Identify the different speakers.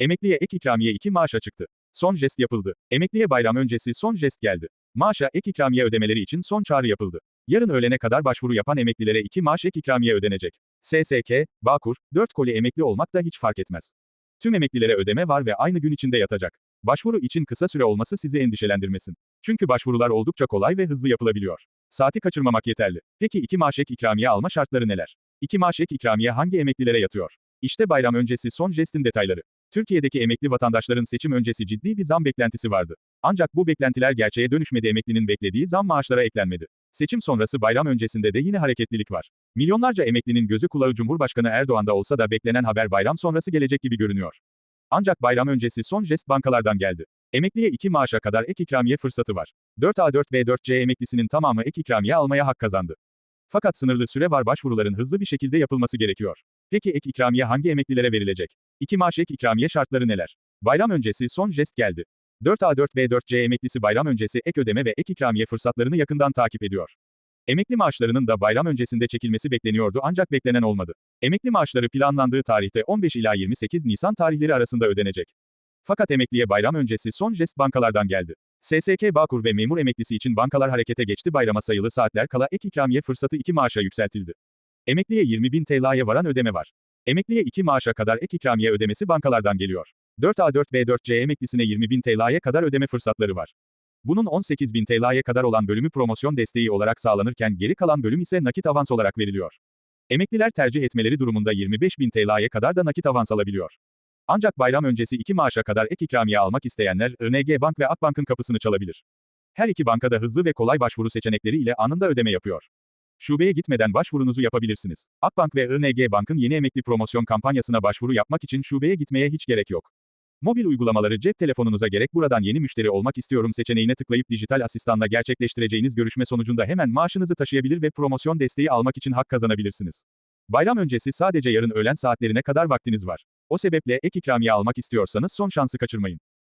Speaker 1: Emekliye ek ikramiye 2 maaşa çıktı. Son jest yapıldı. Emekliye bayram öncesi son jest geldi. Maaşa ek ikramiye ödemeleri için son çağrı yapıldı. Yarın öğlene kadar başvuru yapan emeklilere 2 maaş ek ikramiye ödenecek. SSK, Bağkur, 4 koli emekli olmak da hiç fark etmez. Tüm emeklilere ödeme var ve aynı gün içinde yatacak. Başvuru için kısa süre olması sizi endişelendirmesin. Çünkü başvurular oldukça kolay ve hızlı yapılabiliyor. Saati kaçırmamak yeterli. Peki 2 maaş ek ikramiye alma şartları neler? 2 maaş ek ikramiye hangi emeklilere yatıyor? İşte bayram öncesi son jestin detayları. Türkiye'deki emekli vatandaşların seçim öncesi ciddi bir zam beklentisi vardı. Ancak bu beklentiler gerçeğe dönüşmedi emeklinin beklediği zam maaşlara eklenmedi. Seçim sonrası bayram öncesinde de yine hareketlilik var. Milyonlarca emeklinin gözü kulağı Cumhurbaşkanı Erdoğan'da olsa da beklenen haber bayram sonrası gelecek gibi görünüyor. Ancak bayram öncesi son jest bankalardan geldi. Emekliye 2 maaşa kadar ek ikramiye fırsatı var. 4A4B4C emeklisinin tamamı ek ikramiye almaya hak kazandı. Fakat sınırlı süre var başvuruların hızlı bir şekilde yapılması gerekiyor. Peki ek ikramiye hangi emeklilere verilecek? 2 maaş ek ikramiye şartları neler? Bayram öncesi son jest geldi. 4A4B4C emeklisi bayram öncesi ek ödeme ve ek ikramiye fırsatlarını yakından takip ediyor. Emekli maaşlarının da bayram öncesinde çekilmesi bekleniyordu ancak beklenen olmadı. Emekli maaşları planlandığı tarihte 15 ila 28 Nisan tarihleri arasında ödenecek. Fakat emekliye bayram öncesi son jest bankalardan geldi. SSK Bağkur ve memur emeklisi için bankalar harekete geçti bayrama sayılı saatler kala ek ikramiye fırsatı 2 maaşa yükseltildi. Emekliye 20 bin TL'ye varan ödeme var. Emekliye 2 maaşa kadar ek ikramiye ödemesi bankalardan geliyor. 4A4B4C emeklisine 20 bin TL'ye kadar ödeme fırsatları var. Bunun 18 bin TL'ye kadar olan bölümü promosyon desteği olarak sağlanırken geri kalan bölüm ise nakit avans olarak veriliyor. Emekliler tercih etmeleri durumunda 25 bin TL'ye kadar da nakit avans alabiliyor. Ancak bayram öncesi 2 maaşa kadar ek ikramiye almak isteyenler ING Bank ve Akbank'ın kapısını çalabilir. Her iki bankada hızlı ve kolay başvuru seçenekleri ile anında ödeme yapıyor. Şubeye gitmeden başvurunuzu yapabilirsiniz. Akbank ve ING Bank'ın yeni emekli promosyon kampanyasına başvuru yapmak için şubeye gitmeye hiç gerek yok. Mobil uygulamaları cep telefonunuza gerek buradan yeni müşteri olmak istiyorum seçeneğine tıklayıp dijital asistanla gerçekleştireceğiniz görüşme sonucunda hemen maaşınızı taşıyabilir ve promosyon desteği almak için hak kazanabilirsiniz. Bayram öncesi sadece yarın öğlen saatlerine kadar vaktiniz var. O sebeple ek ikramiye almak istiyorsanız son şansı kaçırmayın.